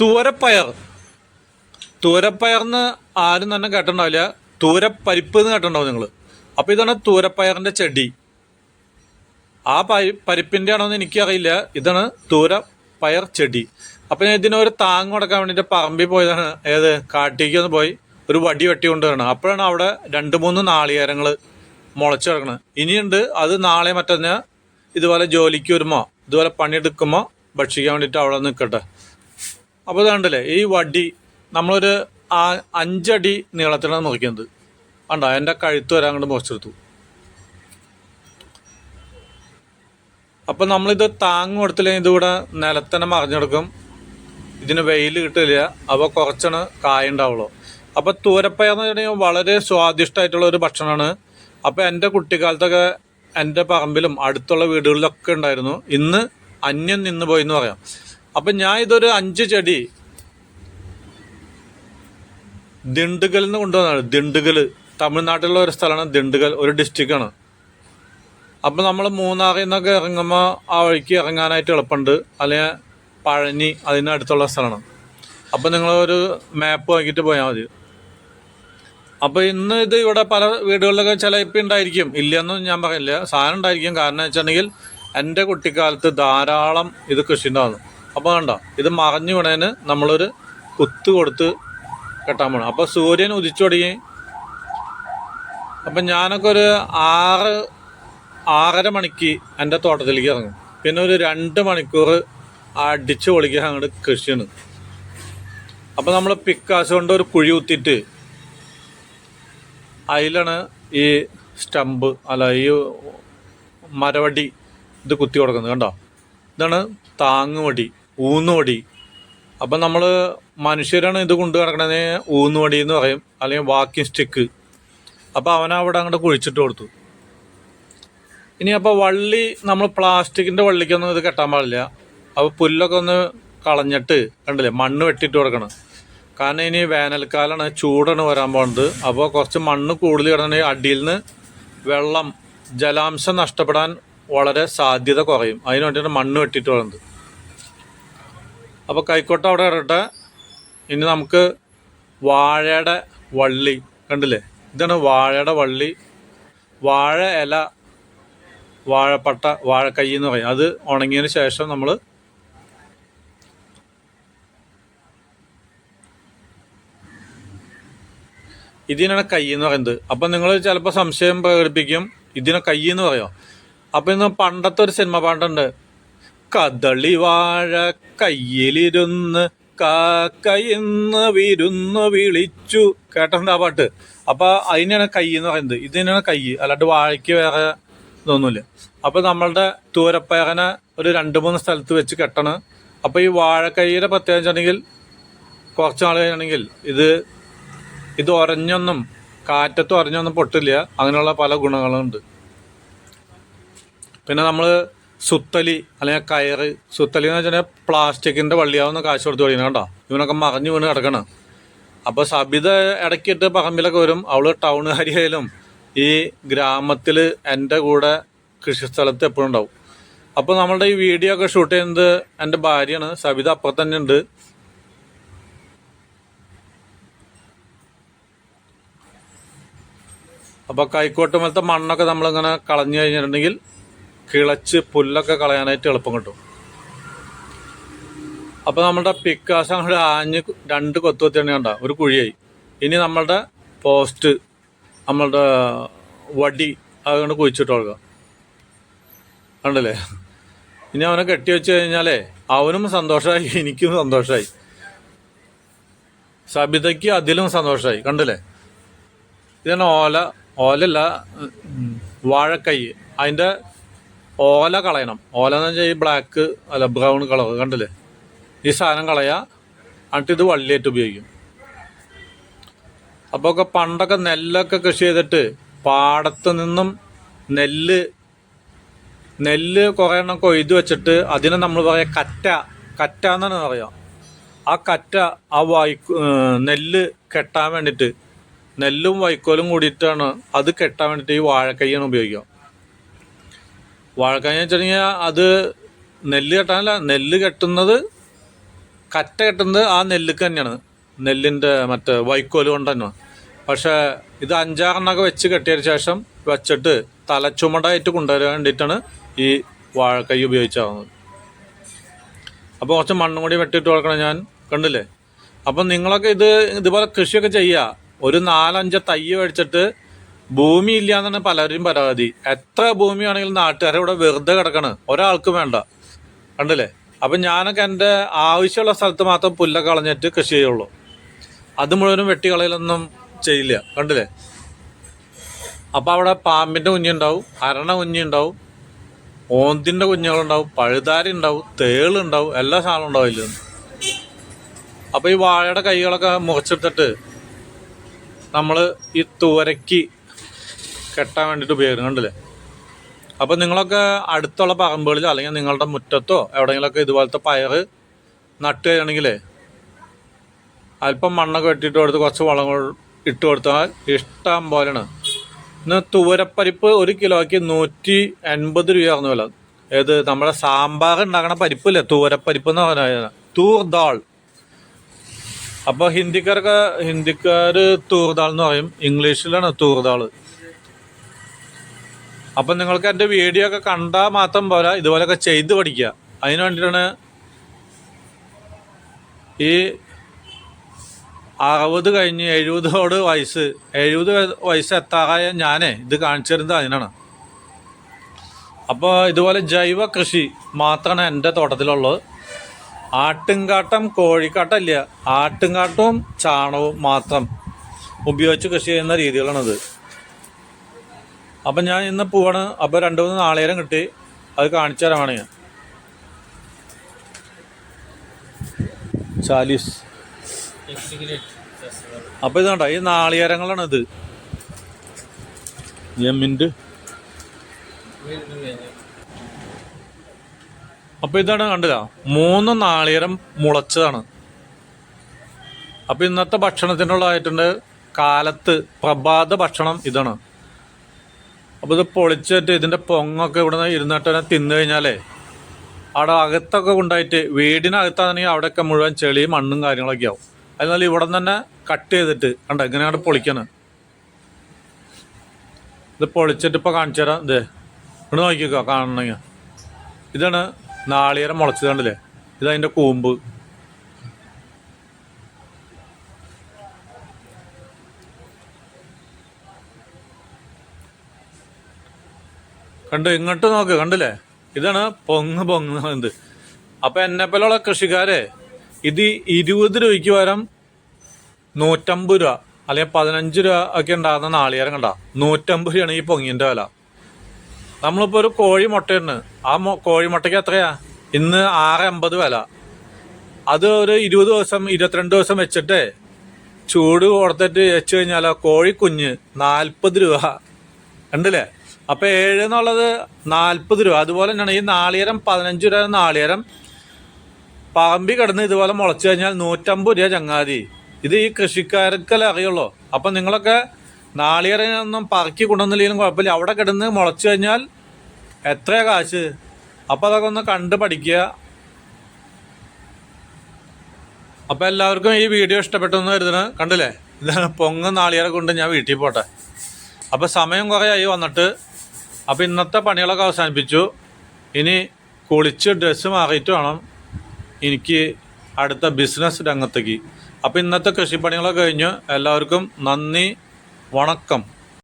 തൂരപ്പയർ. തൂരപ്പയർന്ന് ആരും തന്നെ കേട്ടിട്ടുണ്ടാവില്ല. തൂരപ്പരിപ്പ് എന്ന് കേട്ടിട്ടുണ്ടാവും നിങ്ങൾ അപ്പോൾ ഇതാണ് തൂരപ്പയറിന്റെ ചെടി. ആ പരി പരിപ്പിന്റെ ആണോ എന്ന് എനിക്കറിയില്ല. ഇതാണ് തൂര പയർ ചെടി. അപ്പം ഞാൻ ഇതിനൊരു താങ്ങ് കൊടുക്കാൻ വേണ്ടിയിട്ട് പറമ്പിൽ പോയതാണ്. ഏത്? കാട്ടിലേക്ക് ഒന്ന് പോയി ഒരു വടി വെട്ടി കൊണ്ടുവരണം അപ്പോഴാണ് അവിടെ രണ്ട് മൂന്ന് നാളികേരങ്ങൾ മുളച്ചു കിടക്കണത്. ഇനിയുണ്ട് അത് നാളെ മറ്റന്നാ ഇതുപോലെ ജോലിക്ക് വരുമ്പോൾ ഇതുപോലെ പണിയെടുക്കുമ്പോൾ ഭക്ഷിക്കാൻ വേണ്ടിയിട്ട് അവിടെ നിൽക്കട്ടെ. അപ്പോൾ കണ്ടല്ലേ ഈ വടി നമ്മളൊരു ആ അഞ്ചടി നീളത്തിലാണ് മുറിക്കുന്നത് വേണ്ട എന്റെ കഴുത്ത് വരെ അങ്ങോട്ട് മുറിച്ചെടുത്തു അപ്പം നമ്മളിത് താങ്ങ് കൊടുത്തില്ലെങ്കിൽ ഇതിവിടെ നിലത്തന്നെ മറിഞ്ഞെടുക്കും. ഇതിന് വെയിൽ കിട്ടില്ല അപ്പോൾ കുറച്ചാണ് കായ ഉണ്ടാവുള്ളൂ. അപ്പോൾ തൂരപ്പയർ എന്ന് വെച്ചിട്ടുണ്ടെങ്കിൽ വളരെ സ്വാദിഷ്ടമായിട്ടുള്ള ഒരു ഭക്ഷണമാണ്. അപ്പോൾ എന്റെ കുട്ടിക്കാലത്തൊക്കെ എന്റെ പറമ്പിലും അടുത്തുള്ള വീടുകളിലൊക്കെ ഉണ്ടായിരുന്നു. ഇന്ന് അന്യം നിന്ന് പോയി എന്ന് പറയാം. അപ്പം ഞാൻ ഇതൊരു അഞ്ച് ചെടി ദിണ്ടുകൽ എന്ന് കൊണ്ടുവന്നതാണ് ദിണ്ടുകൽ തമിഴ്നാട്ടിലുള്ള ഒരു സ്ഥലമാണ് ദിണ്ടുകൽ. ഒരു ഡിസ്ട്രിക്റ്റാണ് അപ്പം നമ്മൾ മൂന്നാറിൽ നിന്നൊക്കെ ഇറങ്ങുമ്പോൾ ആ വഴിക്ക് ഇറങ്ങാനായിട്ട് എളുപ്പമുണ്ട്. അല്ലെങ്കിൽ പഴനി അതിനടുത്തുള്ള സ്ഥലമാണ്. അപ്പം നിങ്ങളൊരു മാപ്പ് വാങ്ങിയിട്ട് പോയാൽ മതി. അപ്പോൾ ഇന്ന് ഇത് ഇവിടെ പല വീടുകളിലൊക്കെ ചിലപ്പോൾ ഉണ്ടായിരിക്കും. ഇല്ലയെന്നും ഞാൻ പറയില്ല സാധനം ഉണ്ടായിരിക്കും. കാരണം വെച്ചിട്ടുണ്ടെങ്കിൽ എന്റെ കുട്ടിക്കാലത്ത് ധാരാളം ഇത് കൃഷി ഉണ്ടാകുന്നു അപ്പോൾ കണ്ടോ ഇത് മറഞ്ഞു വിടാന് നമ്മളൊരു കുത്ത് കൊടുത്ത് കെട്ടാൻ പോകണം അപ്പോൾ സൂര്യൻ ഉദിച്ചു തുടങ്ങി. അപ്പം ഞാനൊക്കെ ഒരു ആറ് ആറര മണിക്ക് എന്റെ തോട്ടത്തിലേക്ക് ഇറങ്ങും. പിന്നെ ഒരു രണ്ട് മണിക്കൂർ അടിച്ച് പൊളിക്കാൻ അങ്ങോട്ട് കൃഷിയാണ്. അപ്പം നമ്മൾ പിക്കാസ് കൊണ്ട് ഒരു കുഴി കുത്തിയിട്ട് അതിലാണ് ഈ സ്റ്റമ്പ് അല്ല ഈ മരവടി ഇത് കുത്തി കൊടുക്കുന്നത്. കണ്ടോ? ഇതാണ് താങ്ങുവടി. ഊന്നുവടി അപ്പം നമ്മൾ മനുഷ്യരാണ് ഇത് കൊണ്ടു കിടക്കണത് ഊന്നുവടി എന്ന് പറയും അല്ലെങ്കിൽ വാക്കിംഗ് സ്റ്റിക്ക് അപ്പോൾ അവനവിടെ അങ്ങോട്ട് കുഴിച്ചിട്ട് കൊടുത്തു. ഇനി അപ്പോൾ വള്ളി നമ്മൾ പ്ലാസ്റ്റിക്കിന്റെ വള്ളിക്കൊന്നും ഇത് കെട്ടാൻ പാടില്ല. അപ്പോൾ പുല്ലൊക്കെ ഒന്ന് കളഞ്ഞിട്ട് കണ്ടില്ലേ മണ്ണ് വെട്ടിയിട്ട് കൊടുക്കണം. കാരണം ഇനി വേനൽക്കാലമാണ് ചൂടാണ് വരാൻ പോകുന്നത് അപ്പോൾ കുറച്ച് മണ്ണ് കൂടുതൽ കിടന്നിട്ടുണ്ടെങ്കിൽ അടിയിൽ നിന്ന് വെള്ളം ജലാംശം നഷ്ടപ്പെടാൻ വളരെ സാധ്യത കുറയും. അതിനു വേണ്ടിയിട്ട് മണ്ണ് വെട്ടിയിട്ട് വേണ്ടത് അപ്പോൾ കൈക്കോട്ട അവിടെ ഇടട്ടെ ഇനി നമുക്ക് വാഴയുടെ വള്ളി കണ്ടില്ലേ? ഇതാണ് വാഴയുടെ വള്ളി. വാഴ ഇല വാഴപ്പട്ട വാഴക്കൈ എന്ന് പറയും. അത് ഉണങ്ങിയതിന് ശേഷം നമ്മൾ ഇതിനാണ് കൈ എന്ന് പറയുന്നത്. അപ്പം നിങ്ങൾ ചിലപ്പോൾ സംശയം പ്രകടിപ്പിക്കും. ഇതിനെ കൈ എന്ന് പറയോ? അപ്പം ഇന്ന് പണ്ടത്തെ ഒരു സിനിമ പാട്ടുണ്ട്. കദളി വാഴ കയ്യിലിരുന്ന് കാക്കയിന്ന് വിരുന്ന് വിളിച്ചു. കേട്ടിട്ടുണ്ട് പാട്ട്? അപ്പൊ അതിനാണ് കൈ എന്ന് പറയുന്നത്. ഇതിനാണ് കൈ. അല്ലാണ്ട് വാഴയ്ക്ക് വേറെ ഇതൊന്നുമില്ല. അപ്പൊ നമ്മളുടെ തൂരപ്പയറനെ ഒരു രണ്ട് മൂന്ന് സ്ഥലത്ത് വെച്ച് കെട്ടണം. അപ്പൊ ഈ വാഴക്കൈയുടെ പ്രത്യേകത വെച്ചിട്ടുണ്ടെങ്കിൽ കുറച്ച് നാൾ കഴിഞ്ഞാണെങ്കിൽ ഇത് ഇത് ഒരഞ്ഞൊന്നും കാറ്റത്ത് ഒരഞ്ഞൊന്നും പൊട്ടില്ല. അങ്ങനെയുള്ള പല ഗുണങ്ങളുണ്ട്. പിന്നെ നമ്മൾ സുത്തലി അല്ലെങ്കിൽ കയറ്. സുത്തലി എന്ന് വെച്ചാൽ പ്ലാസ്റ്റിക്കിന്റെ വള്ളിയാവുന്ന കാശ് കൊടുത്ത് പഠിക്കണം കേട്ടോ ഇവനൊക്കെ മറിഞ്ഞു വീണ് കിടക്കണം. അപ്പോൾ സബിത ഇടയ്ക്കിട്ട് പറമ്പിലൊക്കെ വരും. അവൾ ടൗണുകാരിയായാലും ഈ ഗ്രാമത്തിൽ എന്റെ കൂടെ കൃഷിസ്ഥലത്ത് എപ്പോഴും ഉണ്ടാവും. അപ്പോൾ നമ്മളുടെ ഈ വീഡിയോ ഒക്കെ ഷൂട്ട് ചെയ്യുന്നത് എന്റെ ഭാര്യയാണ്. സബിത അപ്പം തന്നെ ഉണ്ട്. അപ്പോൾ കൈക്കോട്ട് പോലത്തെ മണ്ണൊക്കെ നമ്മളിങ്ങനെ കളഞ്ഞു കഴിഞ്ഞിട്ടുണ്ടെങ്കിൽ കിളച്ച് പുല്ലൊക്കെ കളയാനായിട്ട് എളുപ്പം കിട്ടും. അപ്പോൾ നമ്മളുടെ പിക്കാസ് അങ്ങോട്ട് ആഞ്ഞ് രണ്ട് കൊത്തു കൊത്തിയാണ് കണ്ട ഒരു കുഴിയായി. ഇനി നമ്മളുടെ പോസ്റ്റ് നമ്മളുടെ വടി അതുകൊണ്ട് കുഴിച്ചിട്ട് കൊടുക്കുക കണ്ടല്ലേ? ഇനി അവനെ കെട്ടി വെച്ച് കഴിഞ്ഞാലേ അവനും സന്തോഷമായി എനിക്കും സന്തോഷമായി സബിതയ്ക്ക് അതിലും സന്തോഷമായി കണ്ടില്ലേ? ഇതാണ് ഓല ഓലല്ല വാഴക്കൈ. അതിന്റെ ഓല കളയണം. ഓല എന്ന് വെച്ചാൽ ഈ ബ്ലാക്ക് അല്ല ബ്രൗൺ കളർ കണ്ടില്ലേ? ഈ സാധനം കളയുക എന്നിട്ട് ഇത് വള്ളിയായിട്ട് ഉപയോഗിക്കും. അപ്പോൾ ഒക്കെ പണ്ടൊക്കെ നെല്ലൊക്കെ കൃഷി ചെയ്തിട്ട് പാടത്ത് നിന്നും നെല്ല് നെല്ല് കുറേ എണ്ണം കൊയ്ത് വെച്ചിട്ട് അതിനെ നമ്മൾ പറയാ കറ്റ. കറ്റ എന്നാണ് പറയാം. ആ കറ്റ ആ വൈ നെല്ല് കെട്ടാൻ വേണ്ടിയിട്ട് നെല്ലും വൈക്കോലും കൂടിയിട്ടാണ് അത് കെട്ടാൻ വേണ്ടിയിട്ട് ഈ വാഴക്കൈയാണ് ഉപയോഗിക്കുക. വാഴക്കൈ എന്ന് വെച്ചിട്ടുണ്ടെങ്കിൽ അത് നെല്ല് കെട്ടാനല്ല നെല്ല് കെട്ടുന്നത് കറ്റ കെട്ടുന്നത് ആ നെല്ലുക്ക് തന്നെയാണ്. നെല്ലിന്റെ മറ്റേ വൈക്കോൽ കൊണ്ട് തന്നെ. പക്ഷേ ഇത് അഞ്ചാറെണ്ണമൊക്കെ വെച്ച് കെട്ടിയതിന് ശേഷം വെച്ചിട്ട് തലച്ചുമടായിട്ട് കൊണ്ടുവരാൻ വേണ്ടിയിട്ടാണ് ഈ വാഴക്കൈ ഉപയോഗിച്ചാകുന്നത് അപ്പോൾ കുറച്ച് മണ്ണും കൂടി വെട്ടിയിട്ട് കൊടുക്കണം ഞാൻ. കണ്ടില്ലേ? അപ്പം നിങ്ങളൊക്കെ ഇത് ഇതുപോലെ കൃഷിയൊക്കെ ചെയ്യുക ഒരു നാലഞ്ച് തയ്യ് മേടിച്ചിട്ട് ഭൂമി ഇല്ല എന്ന് എന്നാണ് പലരും പരാതി. എത്ര ഭൂമിയാണെങ്കിലും നാട്ടുകാരെ ഇവിടെ വെറുതെ കിടക്കണ്. ഒരാൾക്കും വേണ്ട. കണ്ടില്ലേ? അപ്പം ഞാനൊക്കെ എന്റെ ആവശ്യമുള്ള സ്ഥലത്ത് മാത്രം പുല്ലൊക്കെ കളഞ്ഞിട്ട് കൃഷി ചെയ്യുള്ളൂ. അത് മുഴുവനും വെട്ടിക്കളയിലൊന്നും ചെയ്യില്ല. കണ്ടില്ലേ? അപ്പോൾ അവിടെ പാമ്പിന്റെ കുഞ്ഞുണ്ടാവും അരണ കുഞ്ഞുണ്ടാവും ഓന്തിന്റെ കുഞ്ഞുങ്ങളുണ്ടാവും പഴുതാരി ഉണ്ടാവും തേളുണ്ടാവും എല്ലാ സാധനവും ഉണ്ടാവില്ല? അപ്പൊ അപ്പോൾ ഈ വാഴയുടെ കൈകളൊക്കെ മുറിച്ചെടുത്തിട്ട് നമ്മൾ ഈ തുവരയ്ക്ക് കെട്ടാൻ വേണ്ടിയിട്ട് ഉപയോഗിക്കുന്നുണ്ടല്ലേ കണ്ടില്ലേ? അപ്പോൾ നിങ്ങളൊക്കെ അടുത്തുള്ള പറമ്പുകളിലോ അല്ലെങ്കിൽ നിങ്ങളുടെ മുറ്റത്തോ എവിടെയെങ്കിലുമൊക്കെ ഇതുപോലത്തെ പയർ നട്ട് കഴിയണമെങ്കിലേ അല്പം മണ്ണൊക്കെ വെട്ടിയിട്ട് കൊടുത്ത് കുറച്ച് വളങ്ങൾ ഇട്ട് കൊടുത്താൽ ഇഷ്ടം പോലെയാണ്. ഇന്ന് തുവരപ്പരിപ്പ് ഒരു കിലോയ്ക്ക് നൂറ്റി എൺപത് രൂപയായിരുന്നു വില ഏത് നമ്മുടെ സാമ്പാർ ഉണ്ടാക്കണ പരിപ്പില്ലേ? തൂരപ്പരിപ്പ് എന്ന് പറഞ്ഞാൽ തൂർ ദാൾ അപ്പോൾ ഹിന്ദിക്കാർക്ക് ഹിന്ദിക്കാർ തൂർദാൾ എന്ന് പറയും. ഇംഗ്ലീഷിലാണ് തൂർദാൾ അപ്പം നിങ്ങൾക്ക് എന്റെ വീഡിയോ ഒക്കെ കണ്ടാൽ മാത്രം പോരാ ഇതുപോലെയൊക്കെ ചെയ്ത് പഠിക്കുക. അതിന് വേണ്ടിയിട്ടാണ് ഈ അറുപത് കഴിഞ്ഞ് എഴുപതോട് വയസ്സ് എഴുപത് വയസ്സ് എത്താറായ ഞാനേ ഇത് കാണിച്ചു തരുന്നത് അതിനാണ്. അപ്പോൾ ഇതുപോലെ ജൈവ കൃഷി മാത്രമാണ് എന്റെ തോട്ടത്തിലുള്ളത്. ആട്ടുംകാട്ടം കോഴിക്കാട്ടല്ല ആട്ടുംകാട്ടവും ചാണകവും മാത്രം ഉപയോഗിച്ച് കൃഷി ചെയ്യുന്ന രീതികളാണിത്. അപ്പം ഞാൻ ഇന്ന് പോവാണ്. അപ്പോൾ രണ്ട് മൂന്ന് നാളേരം കിട്ടി. അത് കാണിച്ചു തരാമാണ് ഞാൻ. ചാലീസ്. അപ്പോൾ ഇത് കണ്ടോ? ഈ നാളികേരങ്ങളാണ് ഇത്. എമ്മിന്റെ അപ്പോൾ ഇതാണ് കണ്ടില്ല മൂന്ന് നാളികേരം മുളച്ചതാണ്. അപ്പോൾ ഇന്നത്തെ ഭക്ഷണത്തിനുള്ളതായിട്ടുണ്ട് കാലത്ത് പ്രഭാത ഭക്ഷണം ഇതാണ്. അപ്പോൾ ഇത് പൊളിച്ചിട്ട് ഇതിന്റെ പൊങ്ങൊക്കെ ഇവിടെ നിന്ന് ഇരുന്നിട്ട് തന്നെ കഴിഞ്ഞാലേ അവിടെ അകത്തൊക്കെ കൊണ്ടായിട്ട് വീടിനകത്താണെങ്കിൽ അവിടെയൊക്കെ മുഴുവൻ ചെളിയും മണ്ണും കാര്യങ്ങളൊക്കെ ആവും. അതിനാൽ ഇവിടെ തന്നെ കട്ട് ചെയ്തിട്ട് കണ്ടോ? എങ്ങനെയാണ് പൊളിക്കണത് ഇത് പൊളിച്ചിട്ട് ഇപ്പോൾ കാണിച്ചു തരാം. ഇതേ ഇവിടെ നോക്കിക്കോ കാണണമെങ്കിൽ ഇതാണ് നാളികേരം മുളച്ചത് കണ്ടില്ലേ? ഇതതിന്റെ കൂമ്പ്. കണ്ടു ഇങ്ങോട്ട് നോക്ക് കണ്ടില്ലേ? ഇതാണ് പൊങ്ങ് പൊങ്ങ് എന്ത് അപ്പൊ എന്നെ പോലുള്ള കൃഷിക്കാരെ ഇത് ഇരുപത് രൂപയ്ക്ക് പകരം നൂറ്റമ്പത് രൂപ അല്ലെങ്കിൽ പതിനഞ്ച് രൂപ ഒക്കെ ഉണ്ടാകുന്ന നാളികേരം കണ്ട. നൂറ്റമ്പത് രൂപയാണ് ഈ പൊങ്ങിന്റെ വില. നമ്മളിപ്പോ ഒരു കോഴി മുട്ടയുണ്ട് ആ കോഴി മുട്ടയ്ക്ക് എത്രയാ? ഇന്ന് ആറ് അമ്പത് വില. അത് ഒരു ഇരുപത് ദിവസം ഇരുപത്തിരണ്ട് ദിവസം വെച്ചിട്ട് ചൂട് കൊടുത്തിട്ട് വെച്ച് കഴിഞ്ഞാലോ കോഴിക്കുഞ്ഞ് നാൽപ്പത് രൂപ. ഉണ്ടല്ലേ അപ്പൊ ഏഴ് എന്നുള്ളത് നാൽപ്പത് രൂപ. അതുപോലെ തന്നെയാണ് ഈ നാളികേരം പതിനഞ്ച് രൂപ നാളികേരം. പാമ്പി കിടന്ന് ഇതുപോലെ മുളച്ചു കഴിഞ്ഞാൽ നൂറ്റമ്പത് രൂപ ചങ്ങാതി. ഇത് ഈ കൃഷിക്കാർക്കല്ലേ അറിയുള്ളൂ. അപ്പൊ നിങ്ങളൊക്കെ നാളികേരൊന്നും പറക്കി കൊണ്ടുവന്നില്ലെങ്കിലും കുഴപ്പമില്ല. അവിടെ കിടന്ന് മുളച്ചു കഴിഞ്ഞാൽ എത്ര കാശ്? അപ്പൊ അതൊക്കെ ഒന്ന് കണ്ട് പഠിക്കുക. അപ്പൊ എല്ലാവർക്കും ഈ വീഡിയോ ഇഷ്ടപ്പെട്ടെന്ന് കരുതണ കണ്ടില്ലേ? ഇതാണ് പൊങ്ങ് നാളികേരെ കൊണ്ട് ഞാൻ വീട്ടിൽ പോട്ടെ. അപ്പൊ സമയം കുറേ ആയി വന്നിട്ട് അപ്പൊ ഇന്നത്തെ പണികളൊക്കെ അവസാനിപ്പിച്ചു. ഇനി കുളിച്ച് ഡ്രസ്സ് മാറിയിട്ട് വേണം എനിക്ക് അടുത്ത ബിസിനസ് രംഗത്തേക്ക്. അപ്പോൾ ഇന്നത്തെ കൃഷിപ്പണികളൊക്കെ കഴിഞ്ഞു. എല്ലാവർക്കും നന്ദി വണക്കം.